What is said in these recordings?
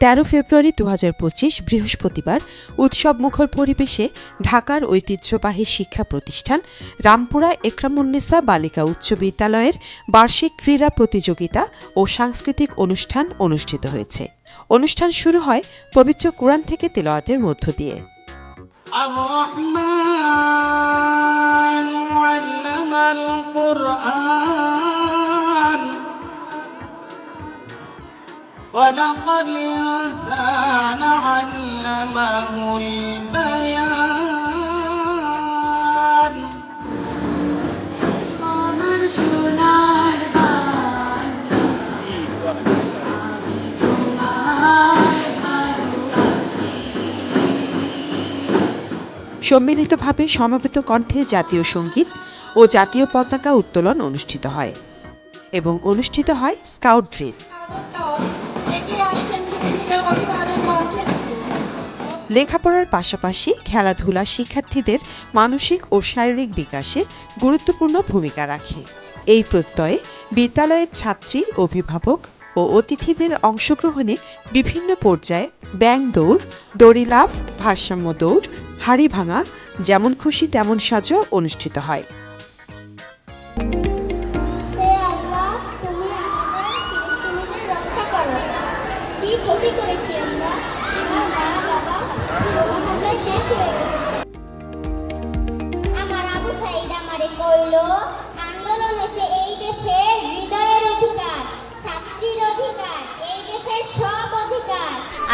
তেরো ফেব্রুয়ারি দু হাজার পঁচিশ বৃহস্পতিবার উৎসব মুখর পরিবেশে ঢাকার ঐতিহ্যবাহী শিক্ষা প্রতিষ্ঠান রামপুরা একরামুন্নেসা বালিকা উচ্চ বিদ্যালয়ের বার্ষিক ক্রীড়া প্রতিযোগিতা ও সাংস্কৃতিক অনুষ্ঠান অনুষ্ঠিত হয়েছে। অনুষ্ঠান শুরু হয় পবিত্র কোরআন থেকে তেলাওয়াতের মধ্য দিয়ে। خلق الإنسان علمه البيان আমার সোনার বাংলা আমি তোমায় ভালোবাসি সম্মিলিতভাবে সমবেত কণ্ঠে জাতীয় সঙ্গীত ও জাতীয় পতাকা উত্তোলন অনুষ্ঠিত হয় এবং অনুষ্ঠিত হয় স্কাউট ড্রিল লেখাপড়ার পাশাপাশি খেলাধুলা শিক্ষার্থীদের মানসিক ও শারীরিক বিকাশে গুরুত্বপূর্ণ ভূমিকা রাখে। এই প্রত্যয়ে বিদ্যালয়ের ছাত্রী, অভিভাবক ও অতিথিদের অংশগ্রহণে বিভিন্ন পর্যায়ে ব্যাং দৌড়, দড়ি লাভ ভারসাম্য দৌড়, হাড়ি ভাঙা, যেমন খুশি তেমন সাজো অনুষ্ঠিত হয়। কি করেছি আমরা? বাবা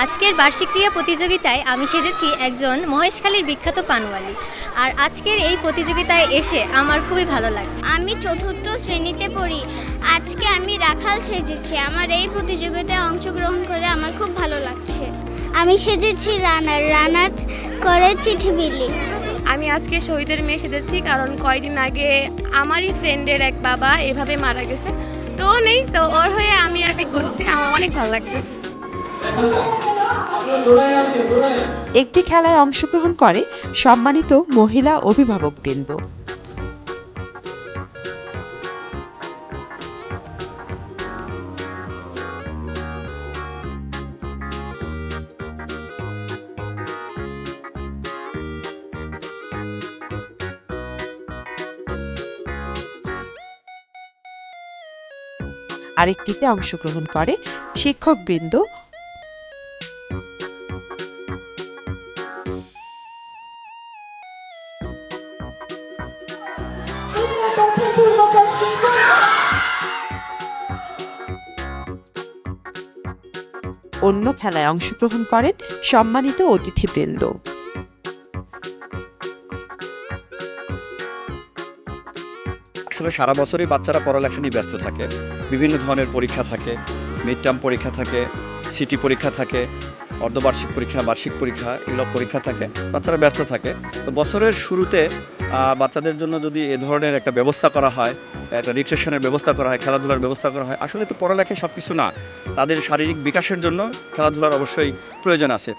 আজকের বার্ষিক ক্রীড়া প্রতিযোগিতায় আমি সেজেছি একজন মহেশখালীর বিখ্যাত পানওয়ালি। আর আজকের এই প্রতিযোগিতায় এসে আমার খুবই ভালো লাগছে। আমি চতুর্থ শ্রেণীতে পড়ি। আজকে আমি রাখাল সেজেছি। আমার এই প্রতিযোগিতায় অংশগ্রহণ করে আমার খুব ভালো লাগছে। আমি সেজেছি রানার। রানার করে চিঠি বিলি আমি আজকে শহীদের মেয়ে সেজেছি কারণ কয়দিন আগে আমারই ফ্রেন্ডের এক বাবা এভাবে মারা গেছে। তো ও নেই তো ওর হয়ে আমি আর কি করছি আমার অনেক ভালো লাগতেছে। একটি খেলায় অংশগ্রহণ করে সম্মানিত মহিলা অভিভাবকবৃন্দ। আরেকটিতে অংশগ্রহণ করে শিক্ষকবৃন্দ। অন্য খেলায় অংশগ্রহণ করেন সম্মানিত অতিথিবৃন্দ। আসলে সারা বছরই বাচ্চারা পড়ালেখা নিয়ে ব্যস্ত থাকে। বিভিন্ন ধরনের পরীক্ষা থাকে মিড টার্ম পরীক্ষা থাকে সিটি পরীক্ষা থাকে, অর্ধবার্ষিক পরীক্ষা, বার্ষিক পরীক্ষা, এগুলো পরীক্ষা থাকে, বাচ্চারা ব্যস্ত থাকে। তো বছরের শুরুতে বাচ্চাদের জন্য যদি এ ধরনের একটা ব্যবস্থা করা হয়, একটা রিক্রেশনের ব্যবস্থা করা হয়, খেলাধুলার ব্যবস্থা করা হয়, আসলে তো পড়ালেখায় সব কিছু না। তাদের শারীরিক বিকাশের জন্য খেলাধুলার অবশ্যই প্রয়োজন আছে।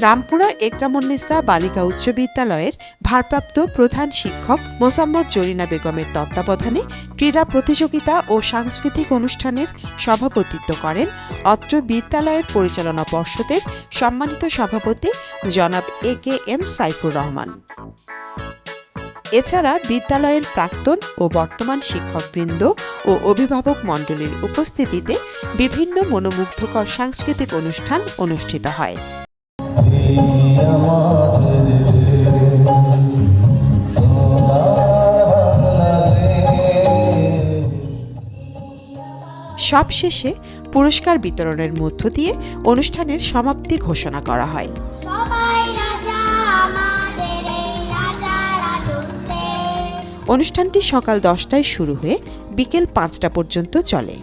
রামপুরা একরামুন্নেসা বালিকা উচ্চ বিদ্যালয়ের ভারপ্রাপ্ত প্রধান শিক্ষক মোসাম্মদ জরিনা বেগমের তত্ত্বাবধানে ক্রীড়া প্রতিযোগিতা ও সাংস্কৃতিক অনুষ্ঠানের সভাপতিত্ব করেন অত্র বিদ্যালয়ের পরিচালনা পর্ষদের সম্মানিত সভাপতি জনাব A K M Saifur Rahman. এছাড়া বিদ্যালয়ের প্রাক্তন ও বর্তমান শিক্ষকবৃন্দ ও অভিভাবক মণ্ডলীর উপস্থিতিতে বিভিন্ন মনোমুগ্ধকর সাংস্কৃতিক অনুষ্ঠান অনুষ্ঠিত হয়। সবশেষে পুরস্কার বিতরণের মধ্য দিয়ে অনুষ্ঠানের সমাপ্তি ঘোষণা করা হয়। অনুষ্ঠানটি সকাল দশটায় শুরু হয়ে বিকেল পাঁচটা পর্যন্ত চলে।